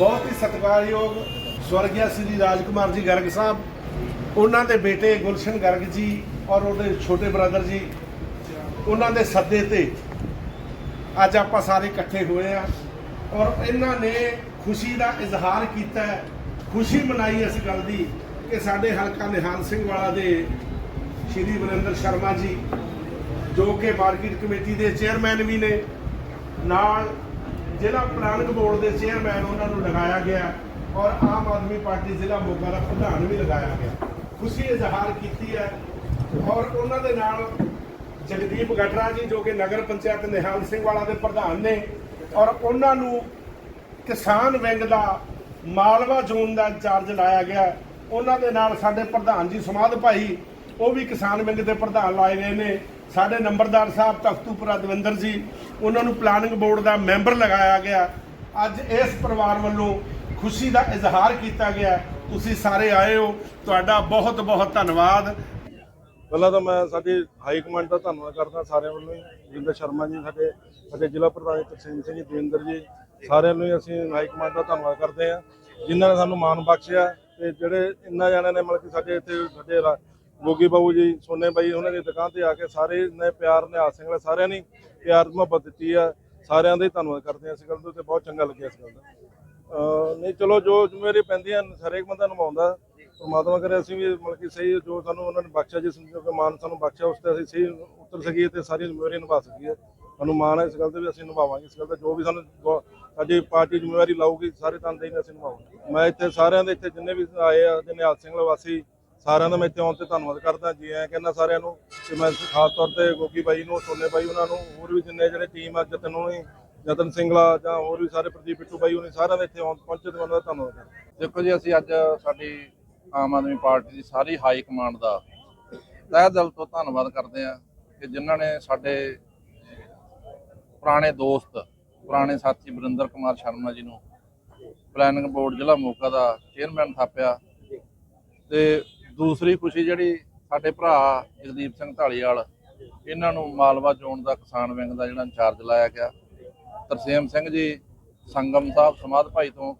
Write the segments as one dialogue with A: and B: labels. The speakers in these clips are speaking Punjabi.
A: ਬਹੁਤ ਹੀ ਸਤਿਕਾਰਯੋਗ ਸਵਰਗਿਆ ਸ੍ਰੀ ਰਾਜਕੁਮਾਰ ਜੀ ਗਰਗ ਸਾਹਿਬ, ਉਹਨਾਂ ਦੇ ਬੇਟੇ ਗੁਲਸ਼ਨ ਗਰਗ ਜੀ ਔਰ ਉਹਦੇ ਛੋਟੇ ਬ੍ਰਦਰ ਜੀ, ਉਹਨਾਂ ਦੇ ਸੱਦੇ ਤੇ ਅੱਜ ਆਪਾਂ ਸਾਰੇ ਇਕੱਠੇ ਹੋਏ ਆ ਔਰ ਇਹਨਾਂ ਨੇ ਖੁਸ਼ੀ ਦਾ ਇਜ਼ਹਾਰ ਕੀਤਾ ਖੁਸ਼ੀ ਮਨਾਈ ਇਸ ਗੱਲ ਦੀ ਕਿ ਸਾਡੇ ਹਲਕਾ ਨਿਹਾਲ ਸਿੰਘ ਵਾਲਾ ਦੇ ਸ਼੍ਰੀ ਵਰਿੰਦਰ ਸ਼ਰਮਾ ਜੀ, ਜੋ ਕਿ ਮਾਰਕੀਟ ਕਮੇਟੀ ਦੇ ਚੇਅਰਮੈਨ ਵੀ ਨੇ, ਨਾਲ ਜ਼ਿਲ੍ਹਾ ਪਲਾਨਿੰਗ ਬੋਰਡ ਦੇ ਚੇਅਰਮੈਨ ਉਹਨਾਂ ਨੂੰ ਲਗਾਇਆ ਗਿਆ ਔਰ ਆਮ ਆਦਮੀ ਪਾਰਟੀ ਜ਼ਿਲ੍ਹਾ ਮੋਗਾ ਦਾ ਪ੍ਰਧਾਨ ਵੀ ਲਗਾਇਆ ਗਿਆ। ਖੁਸ਼ੀ ਇਜ਼ਹਾਰ ਕੀਤੀ ਹੈ ਔਰ ਉਹਨਾਂ ਦੇ ਨਾਲ ਜਗਦੀਪ ਗਟਰਾ ਜੀ ਜੋ ਕਿ ਨਗਰ ਪੰਚਾਇਤ ਨਿਹਾਲ ਸਿੰਘ ਵਾਲਾ ਦੇ ਪ੍ਰਧਾਨ ਨੇ ਔਰ ਉਹਨਾਂ ਨੂੰ ਕਿਸਾਨ ਵਿੰਗ ਦਾ ਮਾਲਵਾ ਜ਼ੋਨ ਦਾ ਇੰਚਾਰਜ ਲਾਇਆ ਗਿਆ। ਉਹਨਾਂ ਦੇ ਨਾਲ ਸਾਡੇ ਪ੍ਰਧਾਨ ਜੀ ਸਮਾਧ ਭਾਈ, ਉਹ ਵੀ ਕਿਸਾਨ ਵਿੰਗ ਦੇ ਪ੍ਰਧਾਨ ਲਾਏ ਗਏ ਨੇ। ਸਾਡੇ ਨੰਬਰਦਾਰ ਸਾਹਿਬ ਤਖਤੂਪੁਰਾ ਦਵਿੰਦਰ ਜੀ, ਉਹਨਾਂ ਨੂੰ ਪਲਾਨਿੰਗ ਬੋਰਡ ਦਾ ਮੈਂਬਰ ਲਗਾਇਆ ਗਿਆ। ਅੱਜ ਇਸ ਪਰਿਵਾਰ ਵੱਲੋਂ ਖੁਸ਼ੀ ਦਾ ਇਜ਼ਹਾਰ ਕੀਤਾ ਗਿਆ। ਤੁਸੀਂ ਸਾਰੇ ਆਏ ਹੋ। ਤੁਹਾਡਾ ਬਹੁਤ ਬਹੁਤ ਧੰਨਵਾਦ।
B: ਪਹਿਲਾਂ ਤਾਂ ਮੈਂ ਸਾਡੀ ਹਾਈ ਕਮਾਂਡ ਦਾ ਧੰਨਵਾਦ ਕਰਦਾ ਸਾਰਿਆਂ ਵੱਲੋਂ ਹੀ। ਜਿੰਦਰ ਸ਼ਰਮਾ ਜੀ, ਸਾਡੇ ਸਾਡੇ ਜ਼ਿਲ੍ਹਾ ਪ੍ਰਧਾਨ ਤਰਸੇਮ ਸਿੰਘ ਜੀ, ਦਵਿੰਦਰ ਜੀ, ਸਾਰਿਆਂ ਨੂੰ ਹੀ ਅਸੀਂ ਹਾਈ ਕਮਾਂਡ ਦਾ ਧੰਨਵਾਦ ਕਰਦੇ ਹਾਂ। ਜਿਨ੍ਹਾਂ ਨੇ ਸਾਨੂੰ ਮਾਣ ਬਖਸ਼ਿਆ ਤੇ ਜਿਹੜੇ ਇੰਨਾ ਜਣਿਆਂ ਨੇ ਮਤਲਬ ਕਿ ਸਾਡੇ ਇੱਥੇ ਸਾਡੇ ਰਾ- ਗੋਗੀ ਬਾਬੂ ਜੀ, ਸੋਨੇ ਬਾਈ ਉਹਨਾਂ ਦੀ ਦੁਕਾਨ ਤੇ ਆ ਕੇ ਸਾਰੇ ਨੇ ਪਿਆਰ ਨਿਹਾਲ ਸਿੰਘ ਵਾਲੇ ਸਾਰਿਆਂ ਨੇ ਪਿਆਰ ਮੁਹੱਬਤ ਦਿੱਤੀ ਆ। ਸਾਰਿਆਂ ਦਾ ਹੀ ਧੰਨਵਾਦ ਕਰਦੇ ਹਾਂ ਇਸ ਗੱਲ ਦੇ ਤੇ ਬਹੁਤ ਚੰਗਾ ਲੱਗਿਆ ਇਸ ਗੱਲ ਦਾ। ਨਹੀਂ, ਚਲੋ ਜੋ ਜ਼ਿੰਮੇਵਾਰੀ ਪੈਂਦੀ ਹੈ ਹਰੇਕ ਬੰਦਾ ਨਿਭਾਉਂਦਾ। ਪਰਮਾਤਮਾ ਕਰੇ ਅਸੀਂ ਵੀ ਮਤਲਬ ਕਿ ਸਹੀ ਜੋ ਸਾਨੂੰ ਉਹਨਾਂ ਨੇ ਬਖਸ਼ਿਆ, ਜਿਸ ਜੋ ਕਿ ਮਾਨ ਸਾਨੂੰ ਬਖਸ਼ਿਆ, ਉਸ ਤੇ ਅਸੀਂ ਸਹੀ ਉਤਰ ਸਕੀਏ ਤੇ ਸਾਰੀ ਜ਼ਿੰਮੇਵਾਰੀ ਨਿਭਾ ਸਕੀਏ। ਸਾਨੂੰ ਮਾਣ ਹੈ ਇਸ ਗੱਲ ਤੇ ਵੀ ਅਸੀਂ ਨਿਭਾਵਾਂਗੇ ਇਸ ਗੱਲ ਦਾ। ਜੋ ਵੀ ਸਾਨੂੰ ਜੋ ਸਾਡੀ ਪਾਰਟੀ ਜ਼ਿੰਮੇਵਾਰੀ ਲਾਊਗੀ, ਸਾਰੇ ਤਨਦੇਹੀ ਨਾਲ ਅਸੀਂ ਨਿਭਾਵਾਂਗੇ। ਮੈਂ ਇੱਥੇ ਸਾਰਿਆਂ ਦੇ ਇੱਥੇ ਜਿੰਨੇ ਵੀ ਆਏ ਆ ਤੇ ਨਿਹਾਲ ਸਿੰਘ ਵਾਸੀ ਸਾਰਿਆਂ ਦਾ ਮੈਂ ਇੱਥੇ ਆਉਣ ਤੇ ਧੰਨਵਾਦ ਕਰਦਾ ਜੀ। ਐ ਕਹਿੰਦਾ ਸਾਰਿਆਂ ਨੂੰ ਤੇ ਮੈਂ ਖਾਸ ਤੌਰ ਤੇ ਗੋਗੀ ਬਾਈ ਨੂੰ ਸੋਨੇ ਬਾਈ ਉਹਨਾਂ ਨੂੰ ਹੋਰ ਵੀ ਜਿੰਨੇ ਜਿਹੜੇ ਟੀਮ ਆ ਜਤਨ ਹੋਣੀ ਜਤਨ ਸਿੰਘਲਾ ਜਾਂ ਹੋਰ ਵੀ ਸਾਰੇ ਪ੍ਰਦੀਪ ਬਿੱਟੂ ਬਾਈ ਉਹਨੇ ਸਾਰਿਆਂ ਦੇ ਇੱਥੇ ਆਉਣ ਪਹੁੰਚੇ ਤੇ ਉਹਨਾਂ ਦਾ ਧੰਨਵਾਦ ਕਰਦਾ।
C: ਦੇਖੋ ਜੀ ਅਸੀਂ ਅੱਜ ਸਾਡੀ ਆਮ ਆਦਮੀ ਪਾਰਟੀ ਦੀ ਸਾਰੀ ਹਾਈ ਕਮਾਂਡ ਦਾ ਤਹਿ ਦਿਲ ਤੋਂ ਧੰਨਵਾਦ ਕਰਦੇ ਹਾਂ ਕਿ ਜਿਨ੍ਹਾਂ ਨੇ ਸਾਡੇ ਪੁਰਾਣੇ ਦੋਸਤ ਪੁਰਾਣੇ ਸਾਥੀ ਵਰਿੰਦਰ ਕੁਮਾਰ ਸ਼ਰਮਾ ਜੀ ਨੂੰ ਪਲੈਨਿੰਗ ਬੋਰਡ ਜ਼ਿਲ੍ਹਾ ਮੋਗਾ ਦਾ ਚੇਅਰਮੈਨ ਥਾਪਿਆ ਤੇ ਦੂਸਰੀ ਖੁਸ਼ੀ ਜਿਹੜੀ ਸਾਡੇ ਭਰਾ ਜਗਦੀਪ ਸਿੰਘ ਢਾਲੀਵਾਲ ਇਹਨਾਂ ਨੂੰ ਮਾਲਵਾ ਜ਼ੋਨ ਦਾ ਕਿਸਾਨ ਵਿੰਗ ਦਾ ਜਿਹੜਾ ਇੰਚਾਰਜ ਲਾਇਆ ਗਿਆ। ਤਰਸੇਮ ਸਿੰਘ ਜੀ, ਸੰਗਮ ਸਾਹਿਬ ਸਮਾਧ ਭਾਈ ਤੋਂ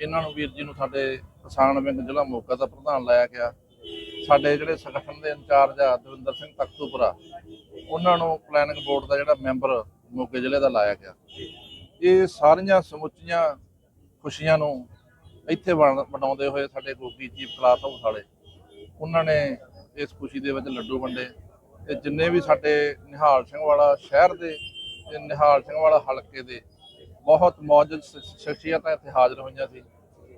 C: ਇਹਨਾਂ ਨੂੰ ਵੀਰ ਜੀ ਨੂੰ ਸਾਡੇ ਕਿਸਾਨ ਵਿੰਗ ਜ਼ਿਲ੍ਹਾ ਮੋਗਾ ਦਾ ਪ੍ਰਧਾਨ ਲਾਇਆ ਗਿਆ। ਸਾਡੇ ਜਿਹੜੇ ਸੰਗਠਨ ਦੇ ਇੰਚਾਰਜ ਆ, ਦਵਿੰਦਰ ਸਿੰਘ ਤਖਤੂਪੁਰਾ, ਉਹਨਾਂ ਨੂੰ ਪਲੈਨਿੰਗ ਬੋਰਡ ਦਾ ਜਿਹੜਾ ਮੈਂਬਰ ਮੋਗੇ ਜ਼ਿਲ੍ਹੇ ਦਾ ਲਾਇਆ ਗਿਆ। ਇਹ ਸਾਰੀਆਂ ਸਮੁੱਚੀਆਂ ਖੁਸ਼ੀਆਂ ਨੂੰ ਇੱਥੇ ਵੰਡ- ਵੰਡਾਉਂਦੇ ਹੋਏ ਸਾਡੇ ਗੋਗੀ ਚੀਫ ਕਲਾਸ ਹਾਊਸ ਵਾਲੇ ਉਹਨਾਂ ਨੇ ਇਸ ਖੁਸ਼ੀ ਦੇ ਵਿੱਚ ਲੱਡੂ ਵੰਡੇ ਤੇ ਜਿੰਨੇ ਵੀ ਸਾਡੇ ਨਿਹਾਲ ਸਿੰਘ ਵਾਲਾ ਸ਼ਹਿਰ ਦੇ ਤੇ ਨਿਹਾਲ ਸਿੰਘ ਵਾਲਾ ਹਲਕੇ ਦੇ ਬਹੁਤ ਮੌਜੂਦ ਸ਼ਖਸੀਅਤਾਂ ਇੱਥੇ ਹਾਜ਼ਰ ਹੋਈਆਂ ਸੀ।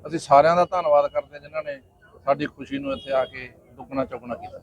C: ਅਸੀਂ ਸਾਰਿਆਂ ਦਾ ਧੰਨਵਾਦ ਕਰਦੇ ਹਾਂ ਜਿਨ੍ਹਾਂ ਨੇ ਸਾਡੀ ਖੁਸ਼ੀ ਨੂੰ ਇੱਥੇ ਆ ਕੇ ਦੁੱਗਣਾ ਚੌਗਣਾ ਕੀਤਾ।